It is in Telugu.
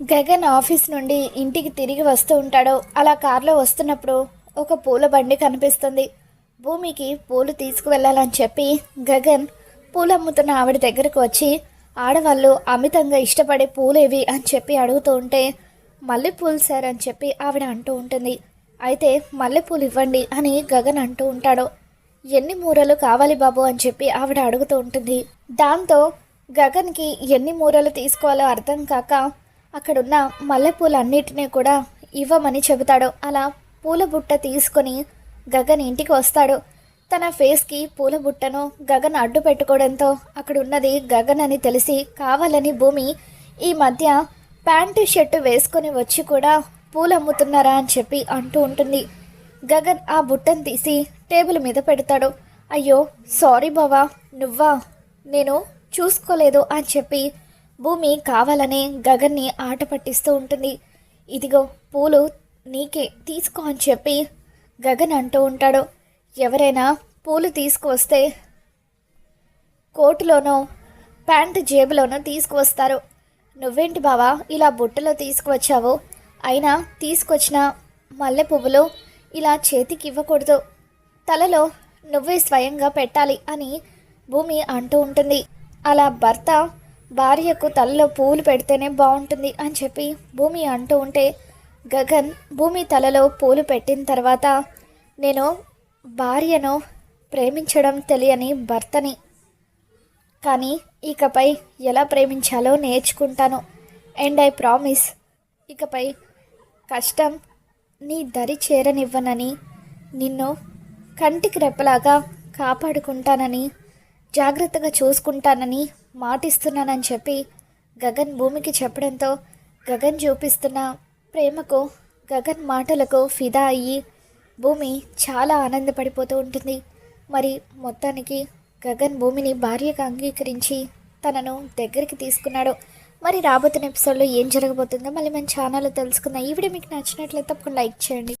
గగన్ ఆఫీస్ నుండి ఇంటికి తిరిగి వస్తూ ఉంటాడు. అలా కారులో వస్తున్నప్పుడు ఒక పూల బండి కనిపిస్తుంది. భూమికి పూలు తీసుకువెళ్ళాలని చెప్పి గగన్ పూలు అమ్ముతున్న ఆవిడ దగ్గరకు వచ్చి ఆడవాళ్ళు అమితంగా ఇష్టపడే పూలేవి అని చెప్పి అడుగుతూ ఉంటే మల్లెపూలు సార్ అని చెప్పి ఆవిడ అంటూ ఉంటుంది. అయితే మల్లెపూలు ఇవ్వండి అని గగన్ అంటూ ఉంటాడు. ఎన్ని మూరలు కావాలి బాబు అని చెప్పి ఆవిడ అడుగుతూ ఉంటుంది. దాంతో గగన్కి ఎన్ని మూరలు తీసుకోవాలో అర్థం కాక అక్కడున్న మల్లెపూలన్నిటినీ కూడా ఇవ్వమని చెబుతాడు. అలా పూల బుట్ట తీసుకొని గగన్ ఇంటికి వస్తాడు. తన ఫేస్కి పూల బుట్టను గగన్ అడ్డు పెట్టుకోవడంతో అక్కడున్నది గగన్ అని తెలిసి కావాలని భూమి ఈ మధ్య ప్యాంటు షర్టు వేసుకొని వచ్చి కూడా పూలు అమ్ముతున్నారా అని చెప్పి అంటూ ఉంటుంది. గగన్ ఆ బుట్టను తీసి టేబుల్ మీద పెడతాడు. అయ్యో సారీ బావా నువ్వా? నేను చూసుకోలేదు అని చెప్పి భూమి కావాలని గగన్ని ఆట పట్టిస్తూ ఉంటుంది. ఇదిగో పూలు నీకే తీసుకో అని చెప్పి గగన్ అంటూ ఉంటాడు. ఎవరైనా పూలు తీసుకువస్తే కోటులోనో ప్యాంటు జేబులోనో తీసుకువస్తారు. నువ్వేంటి బావా ఇలా బుట్టలో తీసుకువచ్చావు? అయినా తీసుకొచ్చిన మల్లె పువ్వులు ఇలా చేతికి ఇవ్వకూడదు తలలో నువ్వే స్వయంగా పెట్టాలి అని భూమి అంటూ ఉంటుంది. అలా భర్త భార్యకు తలలో పూలు పెడితేనే బాగుంటుంది అని చెప్పి భూమి అంటూ ఉంటే గగన్ భూమి తలలో పూలు పెట్టిన తర్వాత నేను భార్యను ప్రేమించడం తెలియని భర్తని. కానీ ఇకపై ఎలా ప్రేమించాలో నేర్చుకుంటాను. అండ్ ఐ ప్రామిస్ ఇకపై కష్టం నీ దరి చేరనివ్వనని నిన్ను కంటికి రెప్పలాగా కాపాడుకుంటానని జాగ్రత్తగా చూసుకుంటానని మాటిస్తున్నానని చెప్పి గగన్ భూమికి చెప్పడంతో గగన్ చూపిస్తున్న ప్రేమకు గగన్ మాటలకు ఫిదా అయ్యి భూమి చాలా ఆనందపడిపోతూ ఉంటుంది. మరి మొత్తానికి గగన్ భూమిని భార్యగా అంగీకరించి తనను దగ్గరికి తీసుకున్నాడు. మరి రాబోతున్న ఎపిసోడ్లో ఏం జరగబోతుందో మళ్ళీ మన ఛానల్లో తెలుసుకుందాం. ఈ వీడియో మీకు నచ్చినట్లయితే తప్పకుండా లైక్ చేయండి.